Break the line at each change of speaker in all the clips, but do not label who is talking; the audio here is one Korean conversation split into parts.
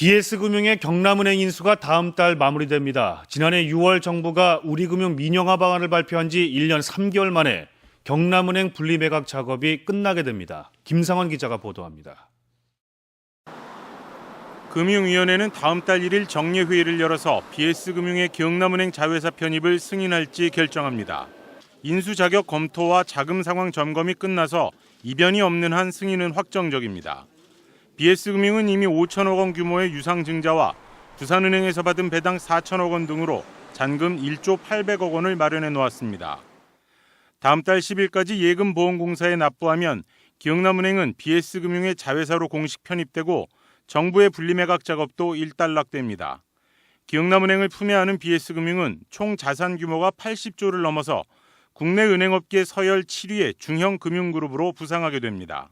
BS금융의 경남은행 인수가 다음 달 마무리됩니다. 지난해 6월 정부가 우리금융 민영화 방안을 발표한 지 1년 3개월 만에 경남은행 분리매각 작업이 끝나게 됩니다. 김상원 기자가 보도합니다.
금융위원회는 다음 달 1일 정례회의를 열어서 BS금융의 경남은행 자회사 편입을 승인할지 결정합니다. 인수 자격 검토와 자금 상황 점검이 끝나서 이변이 없는 한 승인은 확정적입니다. BS금융은 이미 5천억 원 규모의 유상증자와 부산은행에서 받은 배당 4천억 원 등으로 잔금 1조 800억 원을 마련해 놓았습니다. 다음 달 10일까지 예금보험공사에 납부하면 기영남은행은 BS금융의 자회사로 공식 편입되고 정부의 분리매각 작업도 일단락됩니다. 기영남은행을 품에 안은 BS금융은 총 자산 규모가 80조를 넘어서 국내 은행업계 서열 7위의 중형 금융그룹으로 부상하게 됩니다.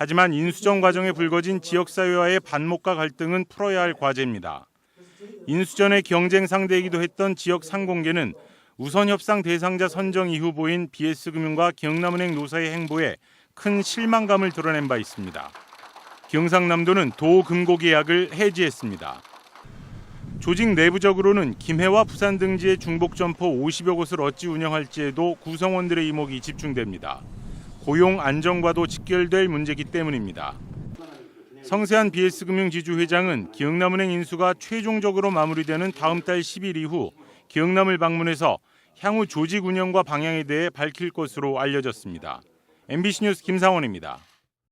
하지만 인수정 과정에 불거진 지역사회와의 반목과 갈등은 풀어야 할 과제입니다. 인수전의 경쟁 상대이기도 했던 지역 상공계는 우선 협상 대상자 선정 이후 보인 BS금융과 경남은행 노사의 행보에 큰 실망감을 드러낸 바 있습니다. 경상남도는 도금고 계약을 해지했습니다. 조직 내부적으로는 김해와 부산 등지의 중복 점포 50여 곳을 어찌 운영할지에도 구성원들의 이목이 집중됩니다. 고용 안정과도 직결될 문제이기 때문입니다. 성세한 BS금융 지주 회장은 기흥남은행 인수가 최종적으로 마무리되는 다음 달 10일 이후 기흥남을 방문해서 향후 조직 운영과 방향에 대해 밝힐 것으로 알려졌습니다. MBC 뉴스 김상원입니다.